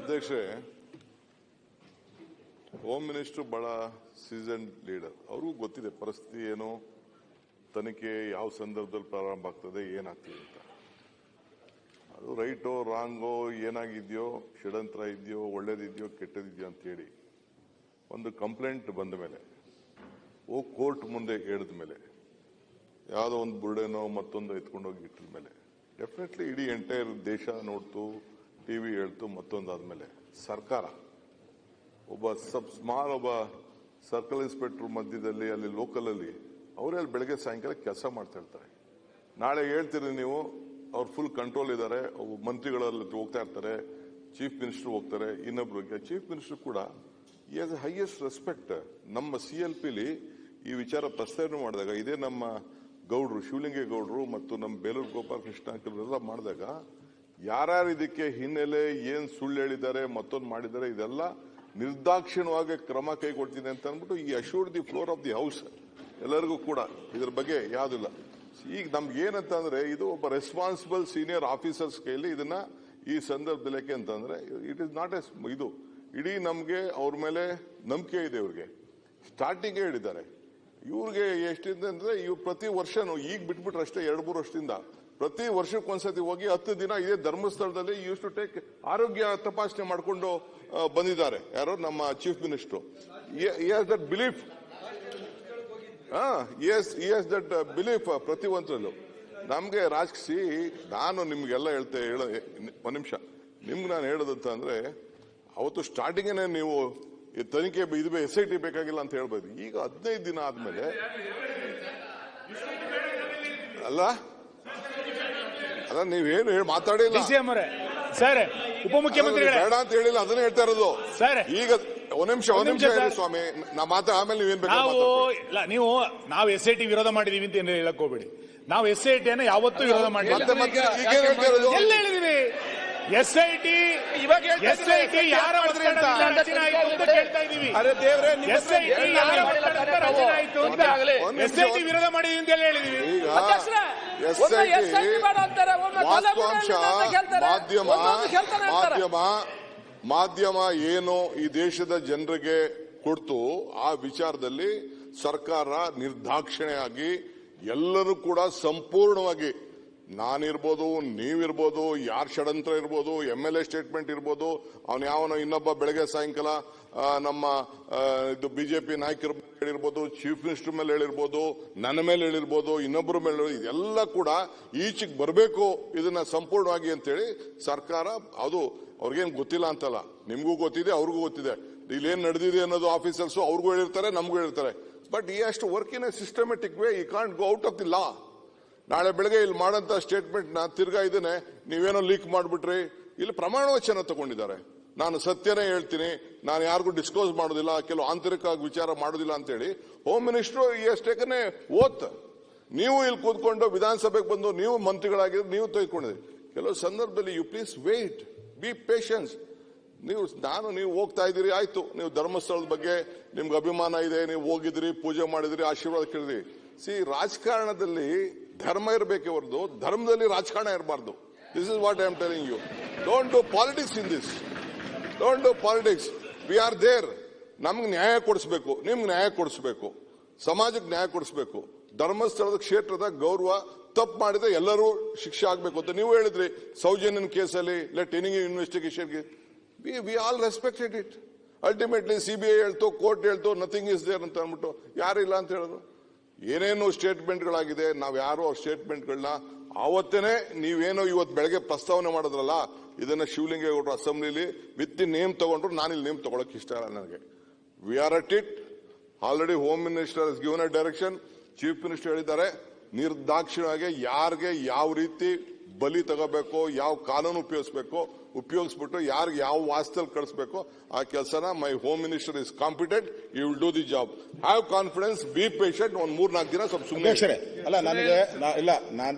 ಅಧ್ಯಕ್ಷೆ home minister ಬಹಳ season leader ಅವ್ರಿಗೂ ಗೊತ್ತಿದೆ ಪರಿಸ್ಥಿತಿ ಏನು, ತನಿಖೆ ಯಾವ ಸಂದರ್ಭದಲ್ಲಿ ಪ್ರಾರಂಭ ಆಗ್ತದೆ, ಏನಾಗ್ತದೆ ಅಂತ. ಅದು ರೈಟೋ ರಾಂಗೋ ಏನಾಗಿದೆಯೋ ಷಡಂತ್ರ ಇದೆಯೋ, ಒಳ್ಳೇದಿದೆಯೋ, ಕೆಟ್ಟದಿದೆಯೋ ಅಂತೇಳಿ ಒಂದು ಕಂಪ್ಲೇಂಟ್ ಬಂದ ಮೇಲೆ, ಓ ಕೋರ್ಟ್ ಮುಂದೆ ಹೇಳಿದ ಮೇಲೆ, ಯಾವುದೋ ಒಂದು ಬುರ್ಡೆನೋ ಮತ್ತೊಂದು ಎತ್ಕೊಂಡೋಗಿ ಇಟ್ಟಿದ ಮೇಲೆ ಡೆಫಿನೆಟ್ಲಿ ಇಡೀ ಎಂಟೈರ್ ದೇಶ ನೋಡ್ತು ಟಿವಿ ಹೇಳ್ತು ಮತ್ತೊಂದಾದ್ಮೇಲೆ. ಸರ್ಕಾರ, ಒಬ್ಬ ಸಬ್, ಸ್ಮಾಲ್ ಒಬ್ಬ ಸರ್ಕಲ್ ಇನ್ಸ್ಪೆಕ್ಟರ್ ಮಧ್ಯದಲ್ಲಿ, ಅಲ್ಲಿ ಲೋಕಲ್ ಅಲ್ಲಿ ಅವರೇ ಅಲ್ಲಿ ಬೆಳಗ್ಗೆ ಸಾಯಂಕಾಲ ಕೆಲಸ ಮಾಡ್ತಾ ಇರ್ತಾರೆ. ನಾಳೆ ಹೇಳ್ತೀರಿ ನೀವು, ಅವ್ರು ಫುಲ್ ಕಂಟ್ರೋಲ್ ಇದ್ದಾರೆ ಮಂತ್ರಿಗಳಲ್ಲಿ ಹೋಗ್ತಾ ಇರ್ತಾರೆ ಚೀಫ್ ಮಿನಿಸ್ಟರ್ ಹೋಗ್ತಾರೆ ಇನ್ನೊಬ್ರಿಗೆ ಚೀಫ್ ಮಿನಿಸ್ಟರ್ ಕೂಡ ಈ ಎ ಹೈಯೆಸ್ಟ್ ರೆಸ್ಪೆಕ್ಟ್ ನಮ್ಮ ಸಿ ಎಲ್ ಪಿಲಿ ಈ ವಿಚಾರ ಪ್ರಸ್ತಾವನೆ ಮಾಡಿದಾಗ, ಇದೇ ನಮ್ಮ ಗೌಡ್ರು, ಶಿವಲಿಂಗೇಗೌಡರು ಮತ್ತು ನಮ್ಮ ಬೇಲೂರು ಗೋಪಾಲಕೃಷ್ಣ ಮಾಡಿದಾಗ ಯಾರ್ಯಾರು ಇದಕ್ಕೆ ಹಿನ್ನೆಲೆ ಏನ್ ಸುಳ್ಳು ಹೇಳಿದ್ದಾರೆ, ಮತ್ತೊಂದು ಮಾಡಿದ್ದಾರೆ, ಇದೆಲ್ಲ ನಿರ್ದಾಕ್ಷಿಣ್ಯವಾಗಿ ಕ್ರಮ ಕೈಗೊಳ್ತೀನಿ ಅಂತ ಅಂದ್ಬಿಟ್ಟು ಈ assure the floor of the house ಎಲ್ಲರಿಗೂ ಕೂಡ. ಇದ್ರ ಬಗ್ಗೆ ಯಾವುದಿಲ್ಲ. ಈಗ ನಮ್ಗೆ ಏನಂತ ಅಂದ್ರೆ, ಇದು ಒಬ್ಬ ರೆಸ್ಪಾನ್ಸಿಬಲ್ ಸೀನಿಯರ್ ಆಫೀಸರ್ಸ್ ಕೈಲಿ ಇದನ್ನ ಈ ಸಂದರ್ಭದಲ್ಲಿ ಅಂತಂದ್ರೆ ಇಟ್ ಇಸ್ ನಾಟ್ ಎಸ್ ಇದು ಇಡೀ ನಮ್ಗೆ ಅವ್ರ ಮೇಲೆ ನಂಬಿಕೆ ಇದೆ ಇವ್ರಿಗೆ. ಸ್ಟಾರ್ಟಿಂಗ್ ಹೇಳಿದ್ದಾರೆ. ಇವ್ರಿಗೆ ಎಷ್ಟಿದೆ ಅಂದ್ರೆ, ಇವ್ರು ಪ್ರತಿ ವರ್ಷನೂ ಈಗ ಬಿಟ್ಬಿಟ್ರೆ ಅಷ್ಟೇ ಎರಡು ಮೂರು ವರ್ಷದಿಂದ ಪ್ರತಿ ವರ್ಷಕ್ಕೊಂದ್ಸತಿ ಹೋಗಿ ಹತ್ತು ದಿನ ಇದೇ ಧರ್ಮಸ್ಥಳದಲ್ಲಿ ಯೂಸ್ ಟು ಟೇಕ್ ಆರೋಗ್ಯ ತಪಾಸಣೆ ಮಾಡಿಕೊಂಡು ಬಂದಿದ್ದಾರೆ. ಯಾರೋ ನಮ್ಮ chief minister. That belief yes yes that belief ಪ್ರತಿ ನಮಗೆ ನಮ್ಗೆ ರಾಜಕೀಸಿ ನಾನು ನಿಮ್ಗೆಲ್ಲ ಹೇಳ್ತೆ, ಹೇಳ ಒಂದ್ ನಿಮಿಷ. ನಿಮ್ಗೆ ನಾನು ಹೇಳೋದಂತ ಅಂದ್ರೆ, ಅವತ್ತು ಸ್ಟಾರ್ಟಿಂಗೇನೆ ನೀವು ತನಿಖೆ, ಇದು ಎಸ್ ಐ ಟಿ ಬೇಕಾಗಿಲ್ಲ ಅಂತ ಹೇಳ್ಬೋದು. ಈಗ ಹದಿನೈದು ದಿನ ಆದ್ಮೇಲೆ ಅಲ್ಲ? ಅಲ್ಲ ನೀವೇನು ಹೇಳಿ ಮಾತಾಡಿಲ್ಲ ಡಿಸಿಎಂ ಅವರೇ. ಸರ್ ಉಪಮುಖ್ಯಮಂತ್ರಿಗಳೇ. ಬೇಡ ಅಂತ ಹೇಳಿಲ್ಲ ಅದನ್ನ ಹೇಳ್ತಾ ಇರೋದು. ಸರ್. ಈಗ ಒಂದ್ ನಿಮಿಷ ಒಂದ್ ನಿಮಿಷ ಹೇಳಿ ಸ್ವಾಮಿ. ನಾ ಮಾತಾ ಆಮೇಲೆ ನೀವೇನ್ ಬೇಕು ನಾವು. ಇಲ್ಲ ನೀವು ನಾವು ಎಸ್ ಐ ಟಿ ವಿರೋಧ ಮಾಡಿದೀವಿ ಅಂತ ಏನು ಹೇಳಕ್ ಹೋಗ್ಬೇಡಿ. ನಾವು ಎಸ್ ಐ ಟಿ ಅನ್ನ ಯಾವತ್ತೂ ವಿರೋಧ ಮಾಡಿಲ್ಲ. ಮತ್ತೆ ಮತ್ತೆ ಈಗ ಏನ್ ಹೇಳ್ತಾ ಇರೋದು? ಎಲ್ಲ ಹೇಳಿದೀವಿ ಎಸ್ ಐ ಟಿ ಇವಾಗ ಎಸ್ ಐ ಟಿ ಯಾರ ಒತ್ತಡದಿಂದ ಅಂತ? ರಚನೆ ಆಯ್ತು ಅಂತ ಕೇಳ್ತಾ ಇದೀವಿ ಅರೆ ದೇವ್ರೆ ನಿಮ್ಮ ಎಸ್ ಐ ಟಿ ಯಾರ ಒತ್ತಡದಿಂದ ರಚನೆ ಆಯ್ತು ಅಂತ ಎಸ್ ಐ ಟಿ ವಿರೋಧ ಮಾಡಿದೀವಿ ಅಂತ ಹೇಳಿದೀವಿ ಈಗ ಅಧ್ಯಕ್ಷರೇ, ಎಸ್ ಒಮ್ಮೆ ಐ SIT ಬೇಡ ಅಂತಾರೆ, ಒಮ್ಮೆ ವಾಸ್ತವಾಂಶ ಕೊಲೆ ಅಂತ ಹೇಳ್ತಾರೆ, ಮಾಧ್ಯಮ ಒಂದೊಂದು ಹೇಳ್ತಾನೆ ಇರ್ತಾರೆ. ಮಾಧ್ಯಮ ಮಾಧ್ಯಮ ಏನು ಈ ದೇಶದ ಜನರಿಗೆ ಕೊಡ್ತು ಆ ವಿಚಾರದಲ್ಲಿ ಸರ್ಕಾರ ನಿರ್ದಾಕ್ಷಿಣ್ಯವಾಗಿ ಎಲ್ಲರೂ ಕೂಡ ಸಂಪೂರ್ಣವಾಗಿ ನಾನಿರ್ಬೋದು ನೀವಿರ್ಬೋದು ಯಾರ್ ಷಡಂತ್ರ ಇರ್ಬೋದು ಎಂ ಎಲ್ ಎ ಸ್ಟೇಟ್ಮೆಂಟ್ ಇರ್ಬೋದು ಅವನು ಯಾವನೋ ಇನ್ನೊಬ್ಬ ಬೆಳಗ್ಗೆ ಸಾಯಂಕಾಲ ನಮ್ಮ ಇದು ಬಿಜೆಪಿ ನಾಯಕರ ಮೇಲೆ ಹೇಳಿರ್ಬೋದು, ಚೀಫ್ ಮಿನಿಸ್ಟರ್ ಮೇಲೆ ಹೇಳಿರ್ಬೋದು, ನನ್ನ ಮೇಲೆ ಹೇಳಿರ್ಬೋದು ಇನ್ನೊಬ್ಬರ ಮೇಲೆ ಇದೆಲ್ಲ ಕೂಡ ಈಚೆಗೆ ಬರಬೇಕು, ಇದನ್ನ ಸಂಪೂರ್ಣವಾಗಿ ಅಂತೇಳಿ ಸರ್ಕಾರ, ಅದು ಅವ್ರಿಗೇನು ಗೊತ್ತಿಲ್ಲ ಅಂತಲ್ಲ. ನಿಮಗೂ ಗೊತ್ತಿದೆ, ಅವ್ರಿಗೂ ಗೊತ್ತಿದೆ. ಇಲ್ಲೇನು ನಡೆದಿದೆ ಅನ್ನೋದು ಆಫೀಸರ್ಸು ಅವ್ರಿಗೂ ಹೇಳಿರ್ತಾರೆ, ನಮಗೂ ಹೇಳಿರ್ತಾರೆ. ಬಟ್ ಈ ಅಷ್ಟು work in a systematic way ಈ can't go out of the law ನಾಳೆ ಬೆಳಗ್ಗೆ ಇಲ್ಲಿ ಮಾಡಂತ ಸ್ಟೇಟ್ಮೆಂಟ್ ನಾನು ತಿರ್ಗಾ ಇದನ್ನೇ ನೀವೇನೋ ಲೀಕ್ ಮಾಡಿಬಿಟ್ರಿ. ಇಲ್ಲಿ ಪ್ರಮಾಣ ವಚನ ತಗೊಂಡಿದ್ದಾರೆ. ನಾನು ಸತ್ಯನೇ ಹೇಳ್ತೀನಿ, ನಾನು ಯಾರಿಗೂ ಡಿಸ್ಕ್ಲೋಸ್ ಮಾಡೋದಿಲ್ಲ, ಕೆಲವು ಆಂತರಿಕ ವಿಚಾರ ಮಾಡೋದಿಲ್ಲ ಅಂತೇಳಿ home minister has taken an oath ನೀವು ಇಲ್ಲಿ ಕೂತ್ಕೊಂಡು ವಿಧಾನಸಭೆಗೆ ಬಂದು, ನೀವು ಮಂತ್ರಿಗಳಾಗಿದ್ರೆ ನೀವು ತೆಗೆದುಕೊಂಡಿದ್ರಿ ಕೆಲವು ಸಂದರ್ಭದಲ್ಲಿ you please wait be patience ನೀವು, ನಾನು, ನೀವು ಹೋಗ್ತಾ ಇದ್ದೀರಿ, ಆಯ್ತು. ನೀವು ಧರ್ಮಸ್ಥಳದ ಬಗ್ಗೆ ನಿಮ್ಗೆ ಅಭಿಮಾನ ಇದೆ, ನೀವು ಹೋಗಿದ್ರಿ, ಪೂಜೆ ಮಾಡಿದ್ರಿ, ಆಶೀರ್ವಾದ ಕೇಳಿದ್ರಿ. ಸಿ ರಾಜಕಾರಣದಲ್ಲಿ ಧರ್ಮ ಇರಬೇಕೆ ಹೊರತು ಧರ್ಮದಲ್ಲಿ ರಾಜಕಾರಣ ಇರಬಾರ್ದು. This is what I am telling you don't do politics in this don't do politics we are there ನಮ್ಗೆ ನ್ಯಾಯ ಕೊಡಿಸ್ಬೇಕು. ನಿಮ್ಗೆ ನ್ಯಾಯ ಕೊಡಿಸ್ಬೇಕು. ಸಮಾಜಕ್ಕೆ ನ್ಯಾಯ ಕೊಡಿಸ್ಬೇಕು. ಧರ್ಮಸ್ಥಳದ ಕ್ಷೇತ್ರದ ಗೌರವ ತಪ್ಪು ಮಾಡಿದ್ರೆ ಎಲ್ಲರೂ ಶಿಕ್ಷೆ ಆಗಬೇಕು ಅಂತ ನೀವು ಹೇಳಿದ್ರಿ. ಸೌಜನ್ಯನ್ ಕೇಸಲ್ಲಿ let any ಇನ್ವೆಸ್ಟಿಗೇಷನ್ಗೆ we we all respected it ultimately C B I ಹೇಳ್ತು ಕೋರ್ಟ್ ಹೇಳ್ತು ನಥಿಂಗ್ ಇಸ್ ದೇರ್ ಅಂತ ಅಂದ್ಬಿಟ್ಟು ಯಾರಿಲ್ಲ ಅಂತ ಹೇಳಿದ್ರು. ಏನೇನು ಸ್ಟೇಟ್ಮೆಂಟ್ಗಳಾಗಿದೆ ನಾವು ಯಾರು ಅವ್ರ ಸ್ಟೇಟ್ಮೆಂಟ್ಗಳನ್ನ ಆವತ್ತೇನೆ ನೀವೇನೋ ಇವತ್ತು ಬೆಳಗ್ಗೆ ಪ್ರಸ್ತಾವನೆ ಮಾಡಿದ್ರಲ್ಲ ಇದನ್ನ ಶಿವಲಿಂಗೇಗೌಡರು ಅಸೆಂಬ್ಲಿಲಿ ವಿತ್ ನೇಮ್ ತಗೊಂಡ್ರು ನಾನು ಇಲ್ಲಿ ನೇಮ್ ತಗೊಳಕ್ ಇಷ್ಟ ಇಲ್ಲ ನನಗೆ. We are at it already home minister given a direction chief minister ಹೇಳಿದ್ದಾರೆ ನಿರ್ದಾಕ್ಷಿಣ್ಯವಾಗಿ ಯಾರಿಗೆ ಯಾವ ರೀತಿ ಬಲಿ ತಗೋಬೇಕು ಯಾವ ಕಾನೂನು ಉಪಯೋಗಿಸ್ಬೇಕು ಉಪಯೋಗಿಸ್ಬಿಟ್ಟು ಯಾರಿಗೆ ಯಾವ ವಾಸ್ತಲ್ಲಿ ಕಳಿಸ್ಬೇಕು ಆ ಕೆಲಸನ my home minister is competent you will do the job have confidence be patient ಒಂದ್ ಮೂರ್ನಾಲ್ಕು ದಿನ ಸ್ವಲ್ಪ ಸುಮ್ಮನೆ ಅಲ್ಲ ನನಗೆ ಇಲ್ಲ ನಾನು